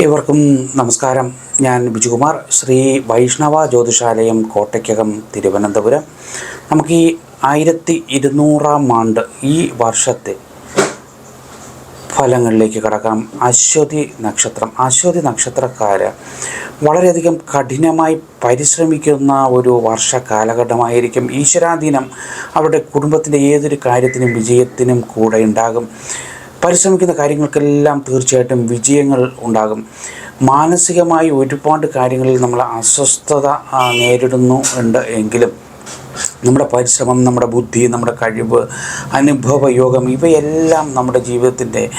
ഏവർക്കും നമസ്കാരം. ഞാൻ ബിജുകുമാർ. ശ്രീ വൈഷ്ണവ ജ്യോതിഷാലയം കോട്ടയ്ക്കകം തിരുവനന്തപുരം. നമുക്ക് ഈ ആയിരത്തി ഇരുന്നൂറാം ആണ്ട് ഈ വർഷത്തെ ഫലങ്ങളിലേക്ക് കടക്കാം. അശ്വതി നക്ഷത്രം. അശ്വതി നക്ഷത്രക്കാർ വളരെയധികം കഠിനമായി പരിശ്രമിക്കുന്ന ഒരു വർഷ കാലഘട്ടമായിരിക്കും. ഈശ്വരാധീനം അവരുടെ കുടുംബത്തിന്റെ ഏതൊരു കാര്യത്തിനും വിജയത്തിനും കൂടെ ഉണ്ടാകും. പരിശ്രമിക്കുന്ന കാര്യങ്ങൾക്കെല്ലാം തീർച്ചയായിട്ടും വിജയങ്ങൾ ഉണ്ടാകും. മാനസികമായി ഒരുപാട് കാര്യങ്ങളിൽ നമ്മൾ അസ്വസ്ഥത നേരിടുന്നു ഉണ്ട് എങ്കിലും നമ്മുടെ പരിശ്രമം നമ്മുടെ ബുദ്ധി നമ്മുടെ കഴിവ് അനുഭവ യോഗം ഇവയെല്ലാം നമ്മുടെ ജീവിതത്തിന്റെ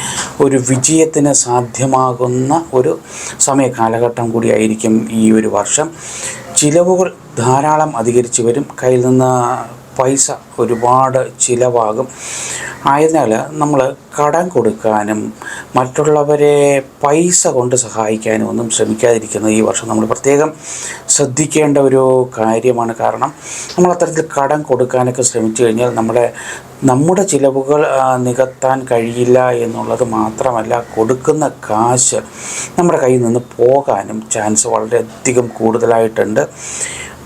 ഒരു വിജയത്തിന് സാധ്യമാകുന്ന ഒരു സമയ കാലഘട്ടം കൂടിയായിരിക്കും ഈ ഒരു വർഷം. ചിലവുകൾ ധാരാളം അധികരിച്ചു വരും. കയ്യിൽ നിന്ന് പൈസ ഒരുപാട് ചിലവാകും. ആയതിനാൽ നമ്മൾ കടം കൊടുക്കാനും മറ്റുള്ളവരെ പൈസ കൊണ്ട് സഹായിക്കാനും ഒന്നും ശ്രമിക്കാതിരിക്കുന്നത് ഈ വർഷം നമ്മൾ പ്രത്യേകം ശ്രദ്ധിക്കേണ്ട ഒരു കാര്യമാണ്. കാരണം നമ്മൾ അത്തരത്തിൽ കടം കൊടുക്കാനൊക്കെ ശ്രമിച്ചു കഴിഞ്ഞാൽ നമ്മുടെ നമ്മുടെ ചിലവുകൾ നികത്താൻ കഴിയില്ല എന്നുള്ളത് മാത്രമല്ല കൊടുക്കുന്ന കാശ് നമ്മുടെ കയ്യിൽ നിന്ന് പോകാനും ചാൻസ് വളരെയധികം കൂടുതലായിട്ടുണ്ട്.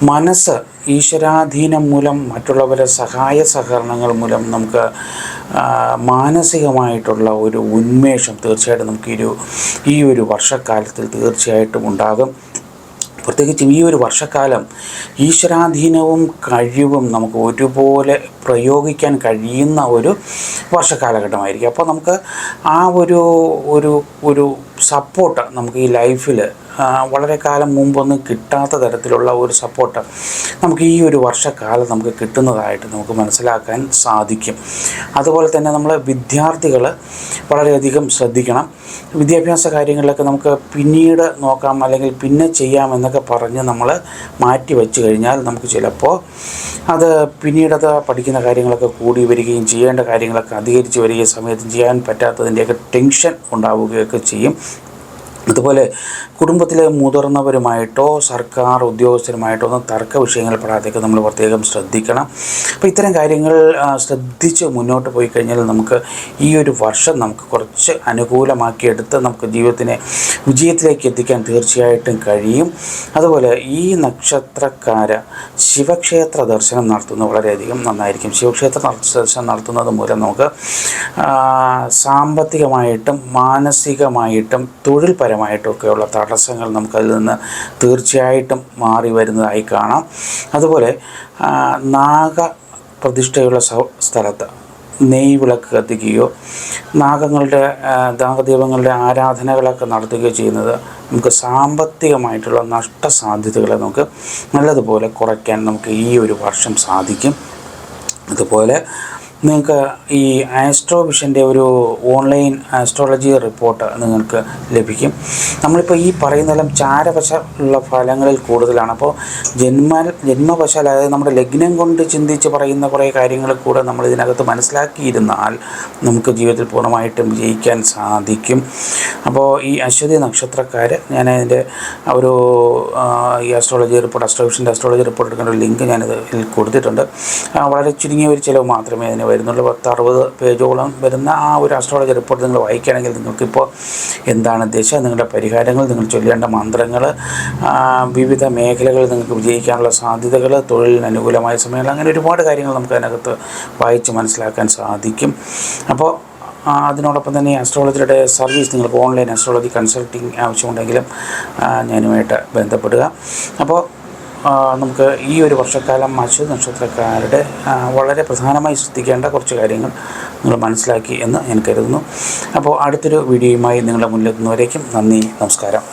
മനസ്സ് ഈശ്വരാധീനം മൂലം മറ്റുള്ളവരെ സഹായ സഹകരണങ്ങൾ മൂലം നമുക്ക് മാനസികമായിട്ടുള്ള ഒരു ഉന്മേഷം തീർച്ചയായിട്ടും നമുക്ക് ഒരു ഈ ഒരു വർഷക്കാലത്തിൽ തീർച്ചയായിട്ടും ഉണ്ടാകും. പ്രത്യേകിച്ചും ഈ ഒരു വർഷക്കാലം ഈശ്വരാധീനവും കഴിവും നമുക്ക് ഒരുപോലെ പ്രയോഗിക്കാൻ കഴിയുന്ന ഒരു വർഷക്കാലഘട്ടമായിരിക്കും അപ്പോൾ നമുക്ക് ആ ഒരു ഒരു ഒരു സപ്പോർട്ട് നമുക്ക് ഈ ലൈഫിൽ വളരെ കാലം മുമ്പൊന്നും കിട്ടാത്ത തരത്തിലുള്ള ഒരു സപ്പോർട്ട് നമുക്ക് ഈ ഒരു വർഷക്കാലം നമുക്ക് കിട്ടുന്നതായിട്ട് നമുക്ക് മനസ്സിലാക്കാൻ സാധിക്കും. അതുപോലെ തന്നെ നമ്മൾ വിദ്യാർത്ഥികൾ വളരെയധികം ശ്രദ്ധിക്കണം. വിദ്യാഭ്യാസ കാര്യങ്ങളിലൊക്കെ നമുക്ക് പിന്നീട് നോക്കാം അല്ലെങ്കിൽ പിന്നെ ചെയ്യാം എന്നൊക്കെ പറഞ്ഞ് നമ്മൾ മാറ്റി വെച്ച് കഴിഞ്ഞാൽ നമുക്ക് ചിലപ്പോൾ അത് പിന്നീടത് പഠിക്കുന്ന കാര്യങ്ങളൊക്കെ കൂടി വരികയും ചെയ്യേണ്ട കാര്യങ്ങളൊക്കെ അധികരിച്ച് വരികയും സമയത്ത് ചെയ്യാൻ പറ്റാത്തതിന്റെയൊക്കെ ടെൻഷൻ ഉണ്ടാവുകയൊക്കെ ചെയ്യും. അതുപോലെ കുടുംബത്തിലെ മുതിർന്നവരുമായിട്ടോ സർക്കാർ ഉദ്യോഗസ്ഥരുമായിട്ടോ ഒന്നും തർക്ക വിഷയങ്ങൾ പെടാതെയൊക്കെ നമ്മൾ പ്രത്യേകം ശ്രദ്ധിക്കണം. അപ്പോൾ ഇത്തരം കാര്യങ്ങൾ ശ്രദ്ധിച്ച് മുന്നോട്ട് പോയി കഴിഞ്ഞാൽ നമുക്ക് ഈ ഒരു വർഷം നമുക്ക് കുറച്ച് അനുകൂലമാക്കിയെടുത്ത് നമുക്ക് ജീവിതത്തിനെ വിജയത്തിലേക്ക് എത്തിക്കാൻ തീർച്ചയായിട്ടും കഴിയും. അതുപോലെ ഈ നക്ഷത്രക്കാര ശിവക്ഷേത്ര ദർശനം നടത്തുന്നത് വളരെയധികം നന്നായിരിക്കും. ശിവക്ഷേത്ര ദർശനം നടത്തുന്നത് മൂലം നമുക്ക് സാമ്പത്തികമായിട്ടും മാനസികമായിട്ടും തൊഴിൽപരമായിട്ടും ഒക്കെയുള്ള തടസ്സങ്ങൾ നമുക്കതിൽ നിന്ന് തീർച്ചയായിട്ടും മാറി വരുന്നതായി കാണാം. അതുപോലെ നാഗ പ്രതിഷ്ഠയുള്ള സ്ഥലത്ത് നെയ് വിളക്ക് കത്തിക്കുകയോ നാഗങ്ങളുടെ നാഗദൈവങ്ങളുടെ ആരാധനകളൊക്കെ നടത്തുകയോ ചെയ്യുന്നത് നമുക്ക് സാമ്പത്തികമായിട്ടുള്ള നഷ്ടസാധ്യതകളെ നമുക്ക് നല്ലതുപോലെ കുറയ്ക്കാൻ നമുക്ക് ഈ ഒരു വർഷം സാധിക്കും. അതുപോലെ നിങ്ങൾക്ക് ഈ ആസ്ട്രോ വിഷന്റെ ഒരു ഓൺലൈൻ ആസ്ട്രോളജി റിപ്പോർട്ട് നിങ്ങൾക്ക് ലഭിക്കും. നമ്മളിപ്പോൾ ഈ പറയുന്നതെല്ലാം ചാരവശ ഉള്ള ഫലങ്ങളിൽ കൂടുതലാണ്. അപ്പോൾ ജന്മ ജന്മവശാൽ അതായത് നമ്മുടെ ലഗ്നം കൊണ്ട് ചിന്തിച്ച് പറയുന്ന കുറേ കാര്യങ്ങൾ കൂടെ നമ്മൾ ഇതിനകത്ത് മനസ്സിലാക്കിയിരുന്നാൽ നമുക്ക് ജീവിതത്തിൽ പൂർണമായിട്ടും വിജയിക്കാൻ സാധിക്കും. അപ്പോൾ ഈ അശ്വതി നക്ഷത്രക്കാർ ഞാൻ അതിന്റെ ഒരു ഈ ആസ്ട്രോളജി റിപ്പോർട്ട് അസ്ട്രോവിഷന്റെ ആസ്ട്രോളജി റിപ്പോർട്ട് എടുക്കേണ്ട ഒരു ലിങ്ക് ഞാനിത് കൊടുത്തിട്ടുണ്ട്. വളരെ ചുരുങ്ങിയ ഒരു ചിലവ് മാത്രമേ അതിന് വരുന്നുള്ളൂ. പത്ത് അറുപത് പേജോളം വരുന്ന ആ ഒരു അസ്ട്രോളജി റിപ്പോർട്ട് നിങ്ങൾ വായിക്കുകയാണെങ്കിൽ നിങ്ങൾക്കിപ്പോൾ എന്താണ് ഉദ്ദേശം? നിങ്ങളുടെ പരിഹാരങ്ങൾ നിങ്ങൾ ചൊല്ലേണ്ട മന്ത്രങ്ങൾ വിവിധ മേഖലകളിൽ നിങ്ങൾക്ക് വിജയിക്കാനുള്ള സാധ്യതകൾ തൊഴിലിന് അനുകൂലമായ സമയങ്ങൾ അങ്ങനെ ഒരുപാട് കാര്യങ്ങൾ നമുക്ക് അതിനകത്ത് വായിച്ച് മനസ്സിലാക്കാൻ സാധിക്കും. അപ്പോൾ അതിനോടൊപ്പം തന്നെ ആസ്ട്രോളജിയുടെ സർവീസ് നിങ്ങൾക്ക് ഓൺലൈൻ ആസ്ട്രോളജി കൺസൾട്ടിങ് ആവശ്യമുണ്ടെങ്കിലും ഞാനുമായിട്ട് ബന്ധപ്പെടുക. അപ്പോൾ നമുക്ക് ഈ ഒരു വർഷക്കാലം മത്സ്യ നക്ഷത്രക്കാരുടെ വളരെ പ്രധാനമായി ശ്രദ്ധിക്കേണ്ട കുറച്ച് കാര്യങ്ങൾ നിങ്ങൾ മനസ്സിലാക്കി എന്ന് ഞാൻ കരുതുന്നു. അപ്പോൾ അടുത്തൊരു വീഡിയോയുമായി നിങ്ങളുടെ മുന്നിലെത്തുന്നവരേക്കും നന്ദി നമസ്കാരം.